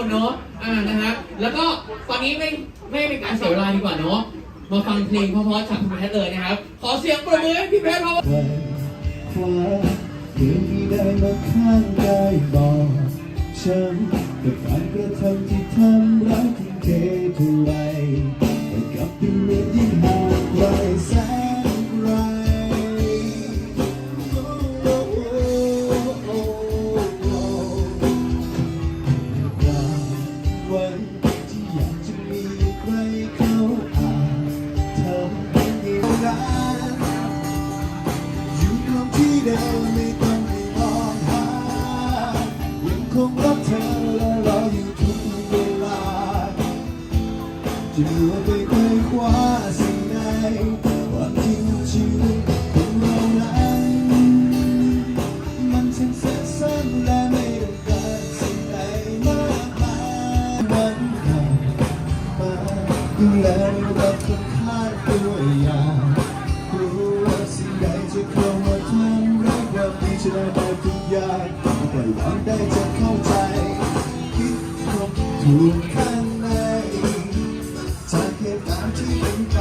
คนเนาะ อ่า นะครับแล้วก็ตอนนี้ไม่ไม่เป็นการเสียเวลาดีกว่าเนาะ มาฟังเพลงเพราะๆจากพี่แพทเลยนะครับ ขอเสียงปรบมือให้พี่แพทเพราะฟ้าเพียงที่ได้มาข้างกายบอกฉันกับการกระทำที่ทำรักทุ่มเทเท่าไรแต่กลับเป็นเรื่องยิ่งห่างไกลแสน ความดีฉันได้แต่ทุกอย่างปล่อยวางได้จะเข้าใจ คิดครบถูกข้างในจากเหตุการณ์ที่เป็นไป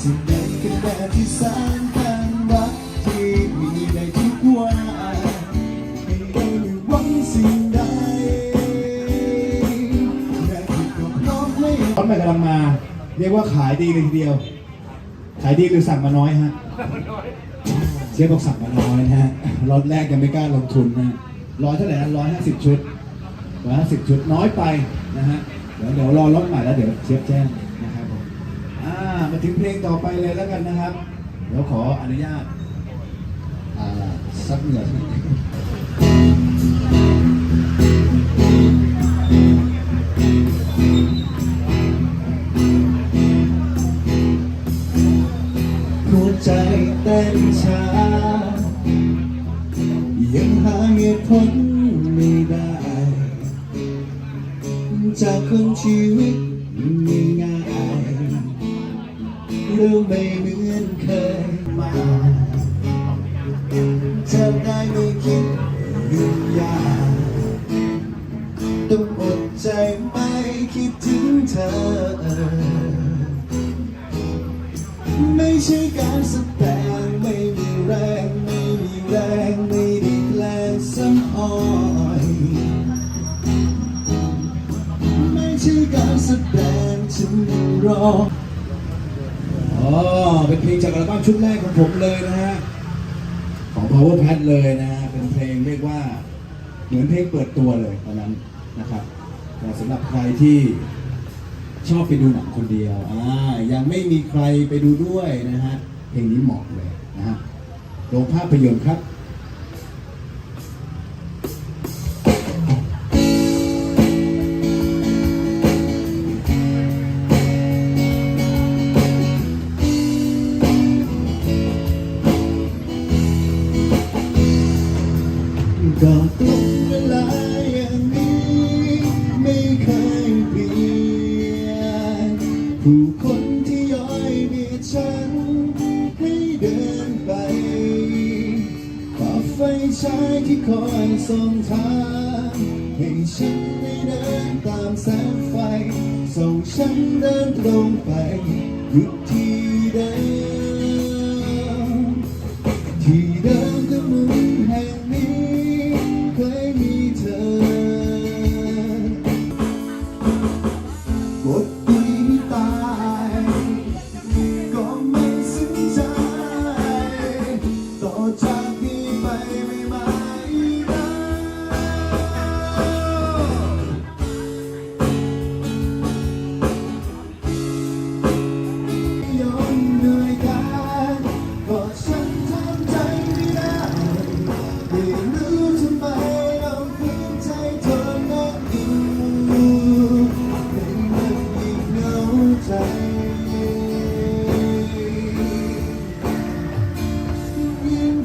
สิ่งใดกันแน่ที่สำคัญรักที่มีในทุกวันให้ได้ไม่หวังสิ่งใดแค่คิดกับน้องไม่รถใหม่กำลังมา เรียกว่าขายดีเลยทีเดียว ขายดีหรือสั่งมาน้อยฮะเชฟบอกสั่งมาน้อยนะฮะ รถแรกยังไม่กล้าลงทุนนะร้อยเท่าไหร่นะร้อยห้าสิบชุดร้อยห้าสิบชุดน้อยไปนะฮะเดี๋ยวเดี๋ยวรอรถใหม่แล้วเดี๋ยวเชฟแจ้งนะครับผมอ่ามาถึงเพลงต่อไปเลยแล้วกันนะครับ เดี๋ยวขออนุญาตอ่าซักเหงื่อสักนิดหัวใจเต้นช้าาเหตุผลไม่ได้ จากคนชีวิตไม่ง่ายเรื่องไม่เหมือนเคยมาจะได้ไม่คิดยุ่งยากต้องอดใจไม่คิดถึงเธอ ไม่ใช่การส รออ๋อเป็นเพลงจากอัลบั้มชุดแรกของผมเลยนะฮะ ของ Power Pad เลยนะฮะ เป็นเพลงเรียกว่า เหมือนเพลงเปิดตัวเลยตอนนั้นนะครับแต่สำหรับใครที่ชอบไปดูหนังคนเดียวอ่ายังไม่มีใครไปดูด้วยนะฮะ เพลงนี้เหมาะเลยนะฮะ โรงภาพยนตร์ครับ ชายที่คอยส่งทางให้ฉันได้เดินตามแสงไฟส่งฉันเดินตรงไป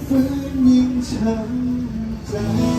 ยิ่งฝืน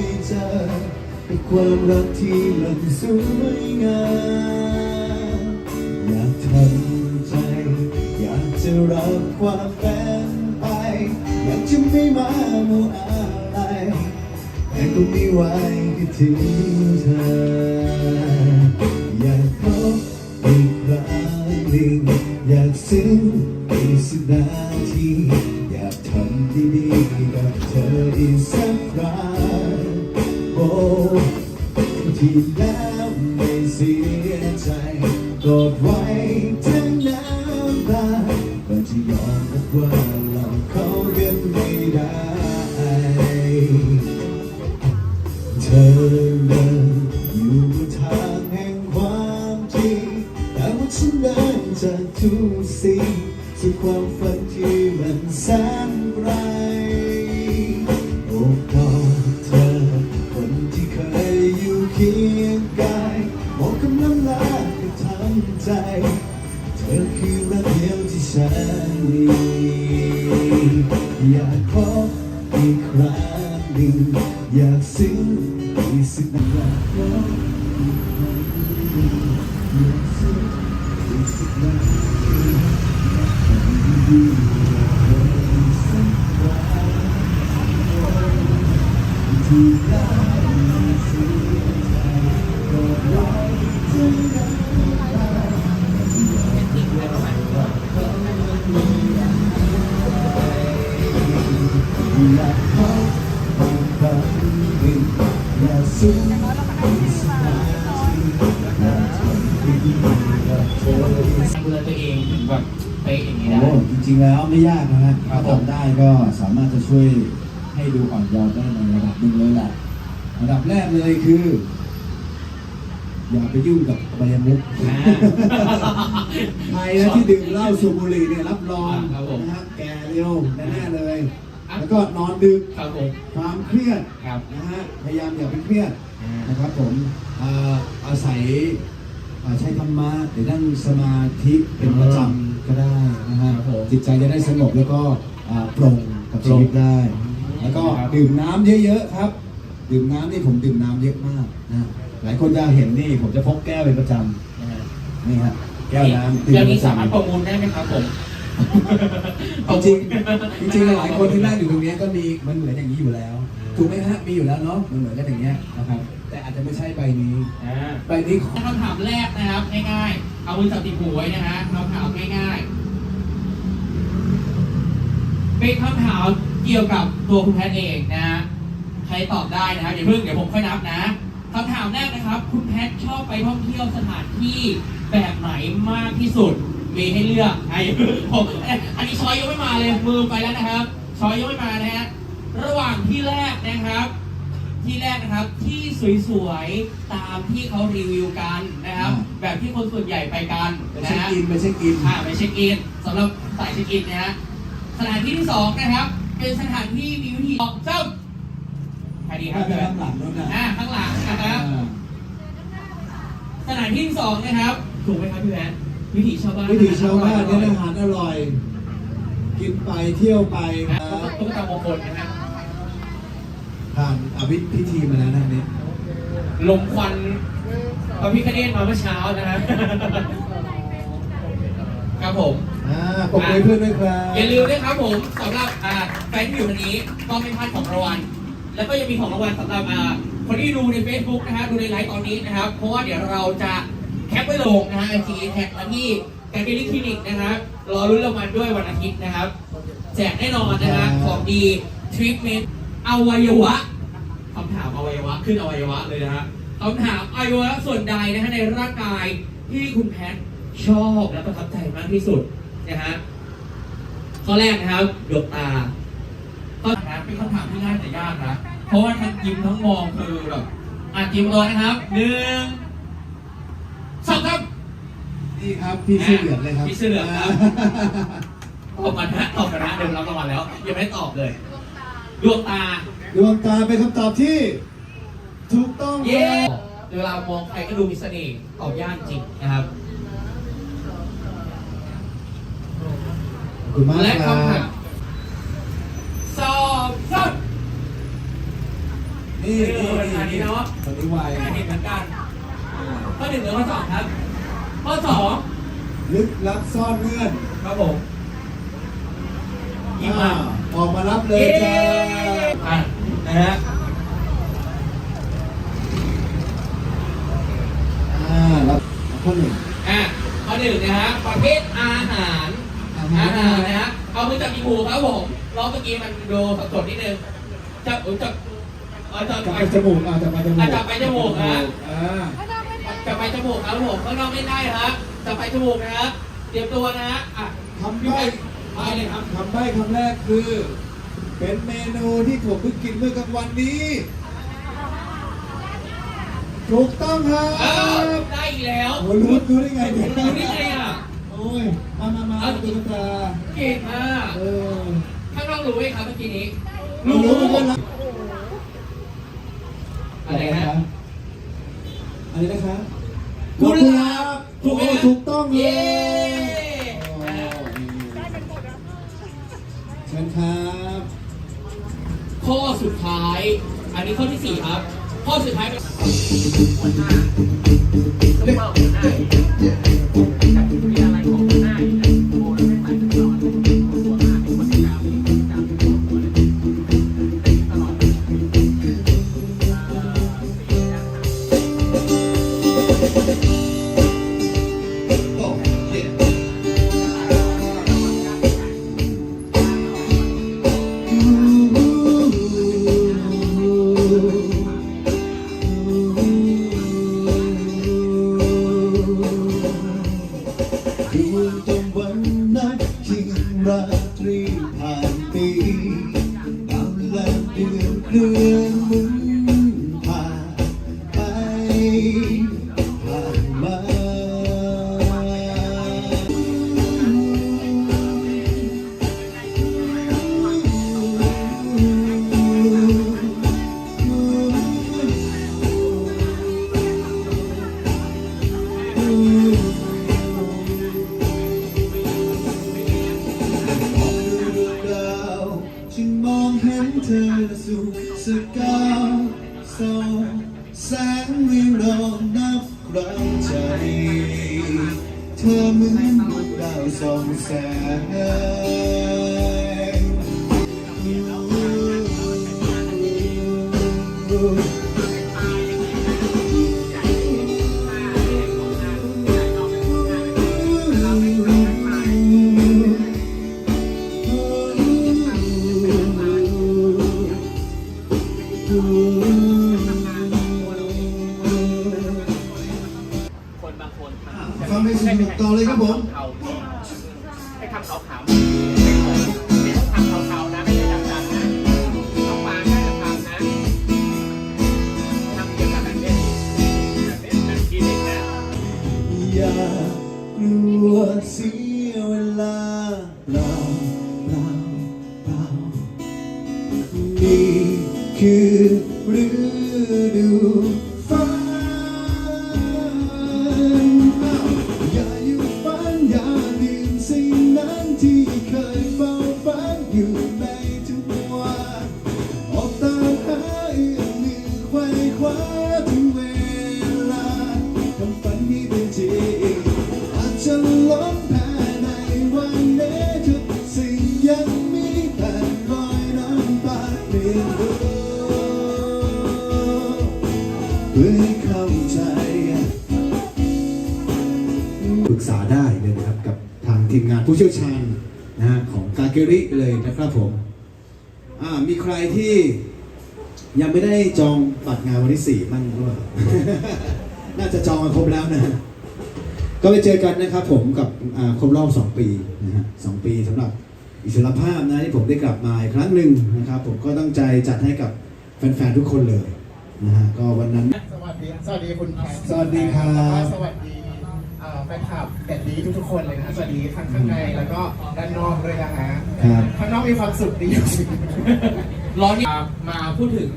เคยเจอเป็นความรักที่มันสวยงามอยากทำใจ อยากจะรับความเป็นไป อยากจะไม่มาโมอะไร แต่ก็ไม่ไหวคิดถึงเธอ อยากพบอีกครั้งหนึ่งอยากซึ้งอีกสักนาทีอยากทำดีๆกับเธออีกสัก ที่แล้วไม่เสียใจกอดไว้ทั้งน้ำตาก็จะยอมรับว่าเราเข้ากันไม่ได้ เธอเดินอยู่บนทางแห่งความจริงแต่ว่าฉันเดินจากทุกสิ่งสู่ความฝันที่มันแสน อยากพบอีกครั้งหนึ่งอยากซึ้ง ดีๆกับเธออีกดูแลตัวเองถึงแบบเป๊ะอย่างนี้ได้ โอ้จริงๆแล้วไม่ยากนะฮะครัถ้าบผม ทำได้ก็สามารถจะช่วยให้ดูอ่อนเยาว์ได้ในระดับหนึ่งเลยแหละระดับแรกเลยคือ อย่าไปยุ่งกับใบายมุกอ่าใครนะที่ดื่มเหล้าสูบบุหรี่เนี่ยรับรองครับผม นะฮะแก่เร็วแน่ๆเลยครับ แล้วก็นอนดึกครับผม ความเครียดครับ นะฮะพยายามอย่าไปเครียดอ่าน นะครับผมเอ่ออาศัยเอ่อใช้ธรรมะหรือนั่งสมาธิเป็นประจำก็ได้นะฮะครับผมจิตใจจะได้สงบแล้วก็อ่าโปร่งกับชีวิตได้แล้วก็ดื่มน้ำเยอะๆครับ ดื่มน้ำนี่ผมดื่มน้ำเยอะมากนะหลายคนจะเห็นนี่ผมจะพกแก้วเป็นประจำนะฮะนี่ฮะแก้วน้ำดื่มเรื่องปนี้ระสามารถจำประมูลได้ไหมครับผม จริงๆจริงๆหลายคนที่นั่งอยู่ตรงนี้ก็มีมันเหมือนอย่างนี้อยู่แล้ว ถูกไหมฮะมีอยู่แล้วเนาะมันเหมือนกันอย่างเงี้ยนะครับแต่อาจจะไม่ใช่ใบนี้อ่าใบนี้ขอคำถามแรกนะครับง่ายๆ เอามือจับติดหูไว้นะฮะคำถามง่ายๆเป็นคำถามเกี่ยวกับตัวคุณแพทย์เองนะฮะใครตอบได้นะครับอย่าเพิ่งเดี๋ยวผมค่อยนับนะคำถามแรกนะครับ คุณแพทย์ชอบไปท่องเที่ยวสถานที่แบบไหนมากที่สุด มีให้เลือกไอ้ผมอันนี้ช้อยยังไม่มาเลยมือไปแล้วนะครับ ช้อยยังไม่มานะฮะระหว่างที่แรกนะครับ ที่แรกนะครับที่สวยๆตามที่เขารีวิวกันนะครับ แบบที่คนส่วนใหญ่ไปกันไปนะเช็คฮะอินไปเช็คอินอ่าไปเช็คอินสำหรับสายเช็คอินนะฮะสถานที่ที่สองนะครับ เป็นสถานที่มีวิธีออกเจ้าใครดีคถ้ารับไปข้างหลังนู้นนะอ่าข้างหลังนะครับอ่าสถานที่ที่สองนะครับ ถูกไหมครับพี่แวน วิถีชาวบ้านวิถีชาวบ้านเนี่ยอาหารอร่อย กินไปเที่ยวไปนะนะตุ๊กตามงคลนะฮะผ่านอภิพิธีมาแล้วนะเนี่ยลมควันพระพิคเนตมาเมื่อเช้านะฮะครับผมอ่าปรบมือเพื่อนด้วยครับ อย่าลืมนะครับผมสำหรับอ่าแฟนที่อยู่ทางนี้ก็ไม่พลาดของรางวัล แล้วก็ยังมีของรางวัลสำหรับอ่าคนที่ดูใน Facebook นะฮะดูในไลฟ์ตอนนี้นะครับ เพราะว่าเดี๋ยวเราจะแค ปไว้ลงนะฮะไอจีแท็กมาที่แกลเลอรี่คลินิกนะครับ รอรุ้นรางวัลด้วยวันอาทิตย์นะครับ แจกแน่นอนนะฮะของดีทรีทเมนต์อวัยวะคำถามอวัยวะขึ้นอวัยวะเลยนะฮะคำถามอวัยวะส่วนใดนะฮะในร่างกายที่คุณแพทชอบและประทับใจมากที่สุดนะฮะข้อแรกนะครับดวงตาข้อนะเป็นคำถามที่ง่ายแต่ยากนะ เพราะว่าทั้งยิ้มทั้งมองคือแบบอะยิ้มตัวนะครับหนึ่ง สองครับนี่ครับพี่เสื้อเหลืองเลยครับพี่เสื้อเหลืองครับ ตอบกันนะตอบกันนะเดี๋ยวรับรางวัลแล้วยังไม่ได้ตอบเลยดวงตาดวงตาเป็นคำตอบที่ ถูกต้องเย้ครับเวลามองใครก็ดูมีเสน่ห์ตอบยากจริงนะครับขอบคุณมากและครัคำถาบมสอบสอบนี่เอออันนี้เนาะตอนนี้ไวอันนี้เหมือนกัน ข้อหนึ่งหรือข้อสองครับ ข้อสองลึกลับซ่อนเงื่อนครับผมยิ้มมาอ่ออกมารับเลยจ้าอะนะฮะอ่ารับข้อหนึ่ง อะข้อหนึ่งนะฮะประเภทอาหารอาอาหารหารนะฮะเอามือจับจมูกครับผมรอบเมื่อกี้มันดูสับสนนิดนึงจับอุ๊ยจับเออจับจับไปจมูกอ่าจับไปจมูกอะจับไปจมูกฮะอ่า จับไปจมูกครับผมข้างนอกไม่ได้ฮะจับไปจมูกนะฮะเตรียมตัวนะฮะอะคำพี่ใบ้ไปไปเลยครับคำใบ้คำแรกคือ เป็นเมนูที่ผมเพิ่งกินเมื่อกลางวันนี้ ถูกต้องครัเอ้าบได้อีกแล้วโอ้รู้รู้ได้ไงเนี่ยรู้ได้ไงอะ โอ้ยมามามาเอา ตุ๊กตาเก่งมากเออข้างนอกรู้ไหมครับเมื่อกี้นี้รู้รู้เหมือนกันนะอะไรนะอะไรนะครับ กุหลาบถูกไหมถูกต้องเลเย้ยโอ้เชิญครับข้อสุดท้าย อันนี้ข้อที่สี่ครับ ข้อสุดท้ายเป็นดู ดาวและเดือนเคลื่อนมือ แสงวิวรองนับครั้งใจ เธอเหมือนดวงดาวส่องแสง ต่อเลยครับผม ไอ้คำขาวขาว อยู่ในทุกวันออกตามหาเอื้อมมือไขว้คว้าถึงเวลาทำฝันให้เป็นจริงอาจจะล้มแพ้ในวันนี้ทุกสิ่งยังมีแต่รอยน้ำตาเปลี่ยนรู้เพื่อให้เข้าใจปรึกษาได้เลยนะครับกับทางทีมงานผู้เชี่ยวชาญ เกริเลยนะครับผมอ่ามีใครที่ยังไม่ได้จองบัตรงานวันที่สี่มั่งหรือเปล่า น่าจะจองมาครบแล้วนะฮะก็ไปเจอกันนะครับผมกับอ่าครบรอบ 2 ปีนะฮะสองปีสำหรับอิสรภาพนะที่ผมได้กลับมาอีกครั้งหนึ่งนะครับ ผมก็ตั้งใจจัดให้กับแฟนๆทุกคนเลยนะฮะก็วันนั้น สวัสดี สวัสดีคุณแพทสวัสดีครับแล้วก็สวัสดีเอ่อแฟนคลับแดดดีทุกๆคนเลยนะฮะสวัสดีทั้งข้างในแล้วก็ด้านนอกด้วยนะฮะครับ ข้างนอกมีความสุขดีอยู่ ร้อนนี่มาพูดถึง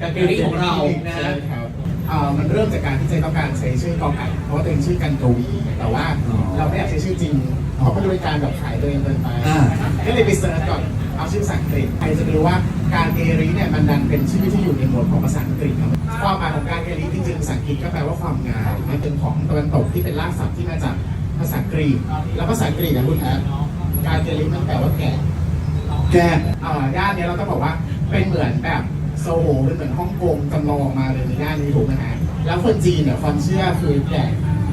กาเกอรี่ของเรานะฮะ ใช่ครับถ เอ่อมันเริ่มจากการที่เจต้องการใช้ชื่อกอไก่เพราะว่าตัวเองชื่อกันกวีแต่ว่าอ๋อเราไม่อยากใช้ชื่อจริงเพราะมันเป็นการแบบขายตัวเองเกินไปอ่า ก็เลยไปเสิร์ชก่อนเอาชื่อภาษาอังกฤษใครจะรู้ว่าการเอริเนี่ยมันดันเป็นชื่อที่อยู่ในหมวดของภาษาอังกฤษครับความหมายของการเอริจริงๆภาษาอังกฤษก็แปลว่าความงามมันเป็นของตะวันตกที่เป็นรากศัพท์ที่มาจากภาษากรีกแล้วภาษากรีกนะคุณแอฟการเอริมันแปลว่าแกะแกะอ่าย่านเนี้ยเราต้องบอกว่าเป็นเหมือนแบบ โซโหเป็นเหมือนฮ่องกงจำลองมาเลยในย่านนี้ถูกไหมฮะแล้วคนจีนเนี่ยความเชื่อคือแกะ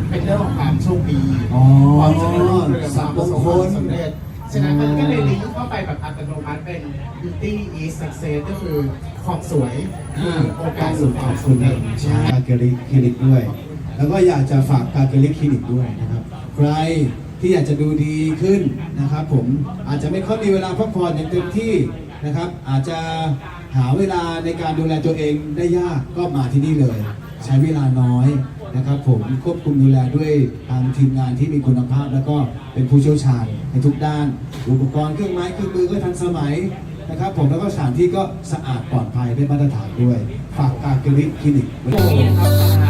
เป็นเรื่องของความโชคดีอ๋อความเจริญรุ่งเรืองคสัวาบมมประงสบคความลสำเร็จฉะนั้นมันก็เลยลิงก์เข้าไปแบบอัตโนมัติเป็น beauty is success ก็คือความสวยคือโอกาสสู่ความสำเร็จใช่กาเกลิคลินิกด้วย แล้วก็อยากจะฝากกาเกลิคลินิกด้วยนะครับ ใครที่อยากจะดูดีขึ้นนะครับ ผมอาจจะไม่ค่อยมีเวลาพักผ่อนอย่างเต็มที่นะครับ อาจจะ หาเวลาในการดูแลตัวเองได้ยากก็มาที่นี่เลย ใช้เวลาน้อยนะครับผมควบคุมดูแลด้วยทางทีมงานที่มีคุณภาพ แล้วก็เป็นผู้เชี่ยวชาญในทุกด้าน อุปกรณ์เครื่องไม้เครื่องมือก็ทันสมัยนะครับผมแล้วก็สถานที่ก็สะอาดปลอดภัยได้มาตรฐานด้วย ฝากการกลิคลินิกไว้ด้วยครับ